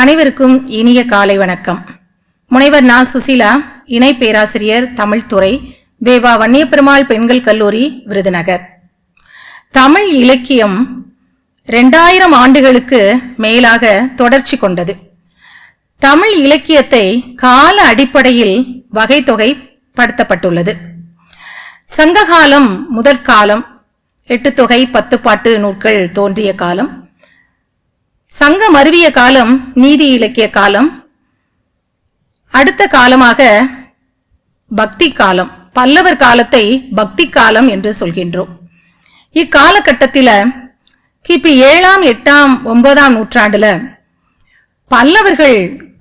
அனைவருக்கும் இனிய காலை வணக்கம். முனைவர் நா. சுசீலா இணை பேராசிரியர் தமிழ்துறை வேவா வன்னியப்பெருமாள் பெண்கள் கல்லூரி விருதுநகர். தமிழ் இலக்கியம் ரெண்டாயிரம் ஆண்டுகளுக்கு மேலாக தொடர்ச்சி கொண்டது. தமிழ் இலக்கியத்தை கால அடிப்படையில் வகை படுத்தப்பட்டுள்ளது. சங்ககாலம் முதற்காலம் எட்டு தொகை பத்து பாட்டு நூல்கள் தோன்றிய காலம் சங்கம் அருவிய காலம் நீதி இலக்கிய காலம். அடுத்த காலமாக பக்தி காலம் பல்லவர் காலத்தை பக்தி காலம் என்று சொல்கின்றோம். இக்காலகட்டத்தில் கிபி ஏழாம் எட்டாம் ஒன்பதாம் நூற்றாண்டுல பல்லவர்கள்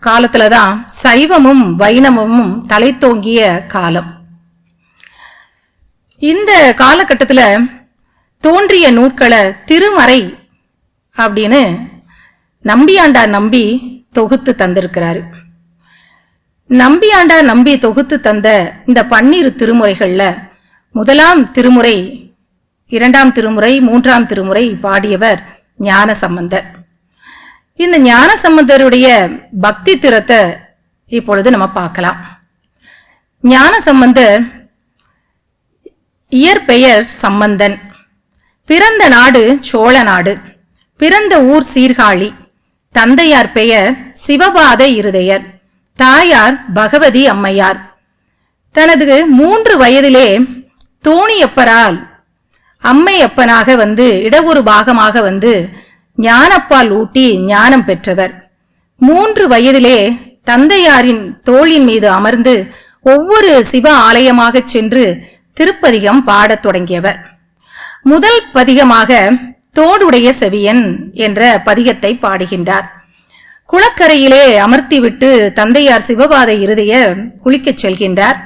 காலத்துல தான் சைவமும் வைணவமும் தலை தோங்கிய காலம். இந்த காலகட்டத்தில் தோன்றிய நூற்களை திருமறை அப்படின்னு நம்பியாண்டா நம்பி தொகுத்து தந்திருக்கிறாரு. நம்பியாண்டா நம்பி தொகுத்து தந்த இந்த பன்னிரு திருமுறைகள்ல முதலாம் திருமுறை இரண்டாம் திருமுறை மூன்றாம் திருமுறை பாடியவர் ஞான சம்பந்தர் இந்த ஞான சம்பந்தருடைய பக்தி திறத்தை இப்பொழுது நம்ம பார்க்கலாம். ஞான சம்பந்தர் இயற்பெயர் சம்பந்தன். பிறந்த நாடு சோழ நாடு. பிறந்த ஊர் சீர்காழி. தந்தையார் பெயர் சிவபாத இருதயர் தாயார் பகவதி அம்மையார். தனது மூன்று வயதிலே தோணியப்பரால் அம்மையப்பனாக வந்து இடஒரு பாகமாக வந்து ஞானப்பால் ஊட்டி ஞானம் பெற்றவர். மூன்று வயதிலே தந்தையாரின் தோளின் மீது அமர்ந்து ஒவ்வொரு சிவ ஆலயமாக சென்று திருப்பதிகம் பாடத் தொடங்கியவர். முதல் பதிகமாக தோடுடைய செவியன் என்ற பதிகத்தை பாடுகின்றார். குளக்கரையிலே அமர்த்திவிட்டு தந்தையார் சிவபாத இருதையர் குளிக்கச் செல்கின்றார்.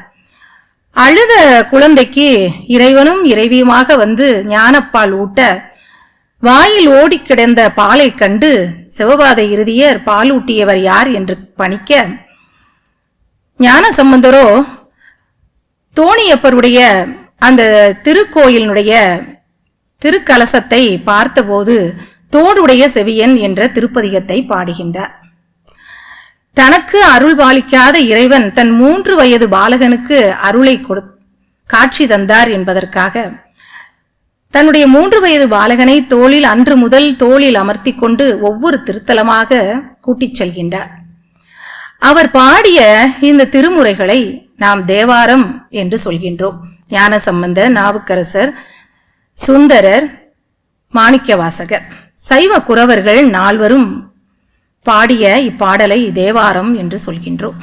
அழுத குழந்தைக்கு இறைவனும் இறைவியுமாக வந்து ஞானப்பால் ஊட்ட வாயில் ஓடி கிடந்த பாலை கண்டு சிவபாத இறுதியர் பாலூட்டியவர் யார் என்று பணிக்க ஞான சம்பந்தரோ தோணியப்பருடைய அந்த திருக்கோயிலினுடைய திருக்கலசத்தை பார்த்தபோது தோடுடைய செவியன் என்ற திருப்பதிகத்தை பாடுகின்றார். தனக்கு அருள் பாலிக்காத இறைவன் தன் மூன்று வயது பாலகனுக்கு அருளை கொடு காட்சி தந்தார் என்பதற்காக. தன்னுடைய மூன்று வயது பாலகனை தோளில் அன்று முதல் தோளில் அமர்த்தி கொண்டு ஒவ்வொரு திருத்தலமாக கூட்டிச் செல்கின்றார். அவர் பாடிய இந்த திருமுறைகளை நாம் தேவாரம் என்று சொல்கின்றோம். ஞான சம்பந்த நாவுக்கரசர் சுந்தரர் மாணிக்கவாசகர். சைவ குறவர்கள் நால்வரும் பாடிய இப்பாடலை தேவாரம் என்று சொல்கின்றோம்.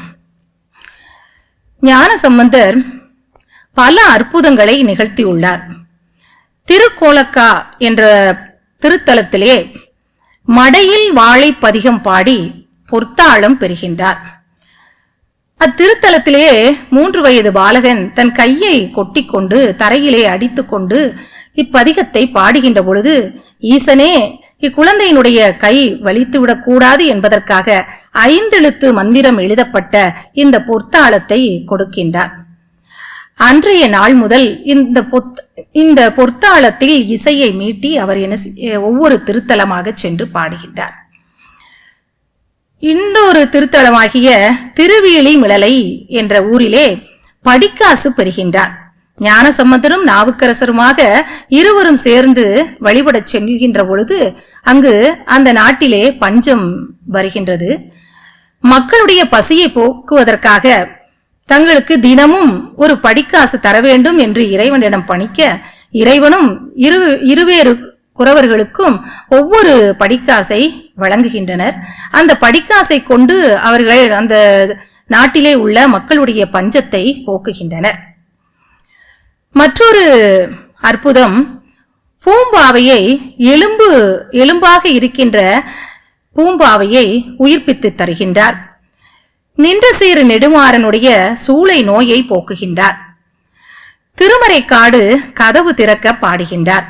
ஞான சம்பந்தர் பல அற்புதங்களை நிகழ்த்தியுள்ளார். திருக்கோலக்கா என்ற திருத்தலத்திலே மடையில் வாழை பதிகம் பாடி பொத்தாளம் பெறுகின்றார். அத்திருத்தலத்திலே மூன்று வயது பாலகன் தன் கையை கொட்டிக்கொண்டு தரையிலே அடித்துக்கொண்டு இப்பதிகத்தை பாடுகின்ற பொழுது ஈசனே இக்குழந்தையினுடைய கை வலித்துவிடக் கூடாது என்பதற்காக ஐந்தெழுத்து மந்திரம் எழுதப்பட்ட இந்த பொற்தாளத்தை கொடுக்கின்றார். அன்றைய நாள் முதல் இந்த பொத் இந்த பொற்தாளத்தில் இசையை மீட்டி அவர் என்ன ஒவ்வொரு திருத்தலமாக சென்று பாடுகின்றார். இன்னொரு திருத்தலமாகிய திருவியலி மிளலை என்ற ஊரிலே படிக்காசு பெறுகின்றார். ஞானசம்பந்தரும் நாவுக்கரசருமாக இருவரும் சேர்ந்து வழிபடச் செல்கின்ற பொழுது அங்கு அந்த நாட்டிலே பஞ்சம் வருகின்றது. மக்களுடைய பசியை போக்குவதற்காக தங்களுக்கு தினமும் ஒரு படிக்காசு தர வேண்டும் என்று இறைவனிடம் பணிக்க இறைவனும் இரு இருவேறு குறவர்களுக்கும் ஒவ்வொரு படிக்காசை வழங்குகின்றனர். அந்த படிக்காசை கொண்டு அவர்கள் அந்த நாட்டிலே உள்ள மக்களுடைய பஞ்சத்தை போக்குகின்றனர். மற்றொரு அற்புதம் பூம்பாவையை எலும்பு எலும்பாக இருக்கின்ற பூம்பாவையை உயிர்ப்பித்து தருகின்றார். நின்ற சீறு நெடுமாறனுடைய சூளை நோயை போக்குகின்றார். திருமறைக்காடு கதவு திறக்க பாடுகின்றார்.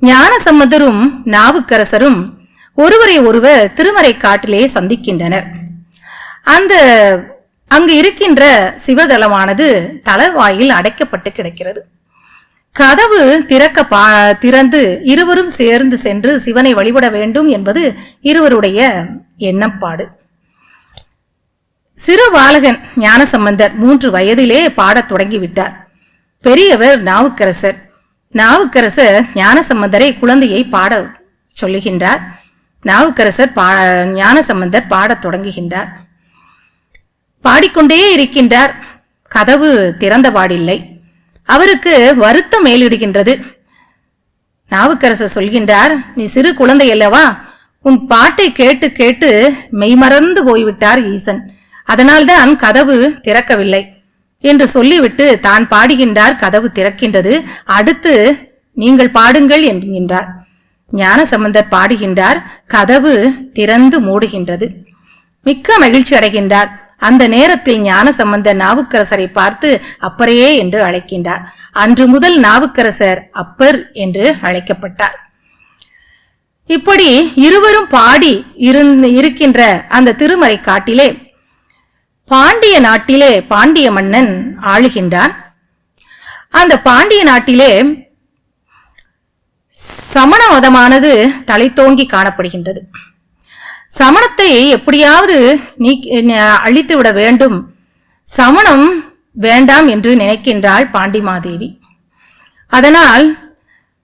ஞானசம்மதரும் நாவுக்கரசரும் ஒருவரை ஒருவர் திருமறை காட்டிலே சந்திக்கின்றனர். அந்த அங்கு இருக்கின்ற சிவதலமானது தளவாயில் அடைக்கப்பட்டு கிடக்கிறது. கதவு திறக்க பா திறந்து இருவரும் சேர்ந்து சென்று சிவனை வழிபட வேண்டும் என்பது இருவருடைய எண்ணப்பாடு. சிறு பாலகன் ஞானசம்பந்தர் மூன்று வயதிலே பாடத் தொடங்கிவிட்டார். பெரியவர் நாவுக்கரசர். நாவுக்கரசர் ஞானசம்பந்தரை குழந்தையை பாட சொல்லுகின்றார். நாவுக்கரசர் பா ஞானசம்பந்தர் பாடத் தொடங்குகின்றார். பாடிக்கொண்டே இருக்கின்றார். கதவு திறந்த பாடில்லை. அவருக்கு வருத்தம் மேலிடுகின்றது நாவுக்கரசர் சொல்கின்றார் நீ சிறு குழந்தை அல்லவா? உன் பாட்டை கேட்டு கேட்டு மெய்மறந்து போய்விட்டார் ஈசன். அதனால்தான் கதவு திறக்கவில்லை. என்று சொல்லிவிட்டு தான் பாடுகின்றார் கதவு திறக்கின்றது. அடுத்து நீங்கள் பாடுங்கள் என்கின்றார். ஞானசம்பந்தர் பாடுகின்றார் கதவு திறந்து மூடுகின்றது. மிக்க மகிழ்ச்சி அடைகின்றார். அந்த நேரத்தில் ஞானசம்பந்தர் நாவுக்கரசரை பார்த்து அப்பரையே என்று அழைக்கின்றார். அன்று முதல் நாவுக்கரசர் அப்பர் என்று அழைக்கப்பட்டார். இப்படி இருவரும் பாடி இருக்கின்ற அந்த திருமறை காட்டிலே பாண்டிய நாட்டிலே பாண்டிய மன்னன் ஆளுகின்றான். அந்த பாண்டிய நாட்டிலே சமண மதமானது தலைத்தோங்கி காணப்படுகின்றது. சமணத்தை எப்படியாவது நீ அழித்து விட வேண்டும். சமணம் வேண்டாம் என்று நினைக்கின்றாள் பாண்டிமாதேவி அதனால்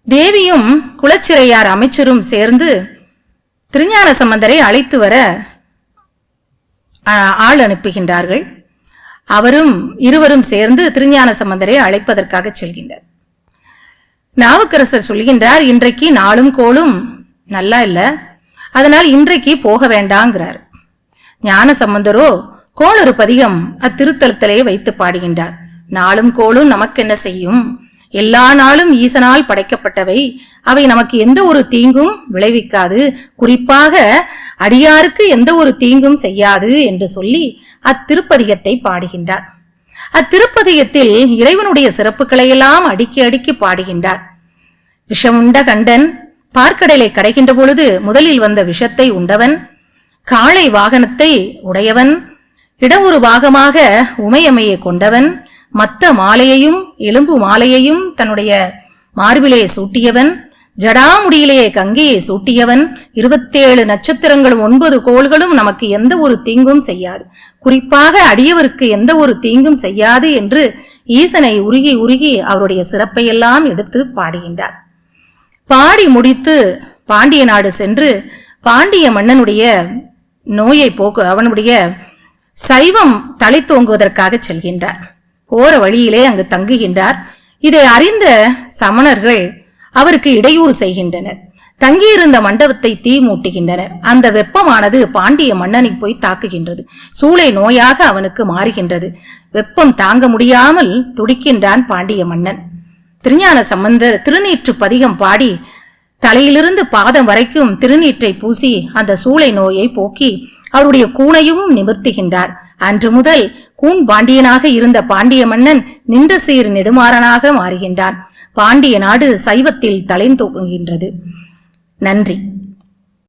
தேவியும் குலச்சிறையார் அமைச்சரும் சேர்ந்து திருஞான சம்பந்தரை அழைத்து வர ஆள் அனுப்புகின்றார்கள். அவரும் இருவரும் சேர்ந்து திருஞான சம்பந்தரை அழைப்பதற்காக செல்கின்றார் நாவுக்கரசர் சொல்கின்றார் இன்றைக்கு நாளும் கோளும் நல்லா இல்லை. அதனால் இன்றைக்கு போக வேண்டாங்கிறார். ஞான சம்பந்தரோ கோளறு பதிகம் அத்திருத்தலத்திலே வைத்து பாடுகின்றார். நாளும் கோளும் நமக்கு என்ன செய்யும்? எல்லா நாளும் ஈசனால் படைக்கப்பட்டவை. அவை நமக்கு எந்த ஒரு தீங்கும் விளைவிக்காது. குறிப்பாக அடியாருக்கு எந்த ஒரு தீங்கும் செய்யாது என்று சொல்லி அத்திருப்பதிகத்தை பாடுகின்றார். அத்திருப்பதிகத்தில் இறைவனுடைய சிறப்புகளையெல்லாம் அடுக்கி அடுக்கி பாடுகின்றார். விஷமுண்ட கண்டன் பார்க்கடலை கடைகின்ற பொழுது முதலில் வந்த விஷத்தை உண்டவன் காளை வாகனத்தை உடையவன் இடஒரு பாகமாக உமையமையை கொண்டவன் மத்த மாலையையும் எலும்பு மாலையையும் தன்னுடைய மார்பிலே சூட்டியவன் ஜடாமுடியிலேயே கங்கையை சூட்டியவன் இருபத்தேழு நட்சத்திரங்களும் ஒன்பது கோள்களும் நமக்கு எந்த ஒரு தீங்கும் செய்யாது. குறிப்பாக அடியவருக்கு எந்த ஒரு தீங்கும் செய்யாது என்று ஈசனை உருகி உருகி அவருடைய சிறப்பையெல்லாம் எடுத்து பாடுகின்றார். பாடி முடித்து பாண்டிய நாடு சென்று பாண்டிய மன்னனுடைய நோயை போக்கு அவனுடைய சைவம் தலை தோங்குவதற்காக செல்கின்றார். போற வழியிலே அங்கு தங்குகின்றார். இதை அறிந்த சமணர்கள் அவருக்கு இடையூறு செய்கின்றனர். தங்கியிருந்த மண்டபத்தை தீ மூட்டுகின்றனர். அந்த வெப்பமானது பாண்டிய மன்னனை போய் தாக்குகின்றது. சூளை நோயாக அவனுக்கு மாறுகின்றது. வெப்பம் தாங்க முடியாமல் துடிக்கின்றான் பாண்டிய மன்னன். திருஞான சம்பந்தர் திருநீற்று பதிகம் பாடி தலையிலிருந்து பாதம் வரைக்கும் திருநீற்றை பூசி அந்த சூளை நோயை போக்கி அவருடைய கூனையும் நிமிர்த்துகின்றார். அன்று முதல் கூன் பாண்டியனாக இருந்த பாண்டிய மன்னன் நின்ற சீர் நெடுமாறனாக மாறுகின்றான் பாண்டிய நாடு சைவத்தில் தலைந்தோங்குகின்றது. நன்றி.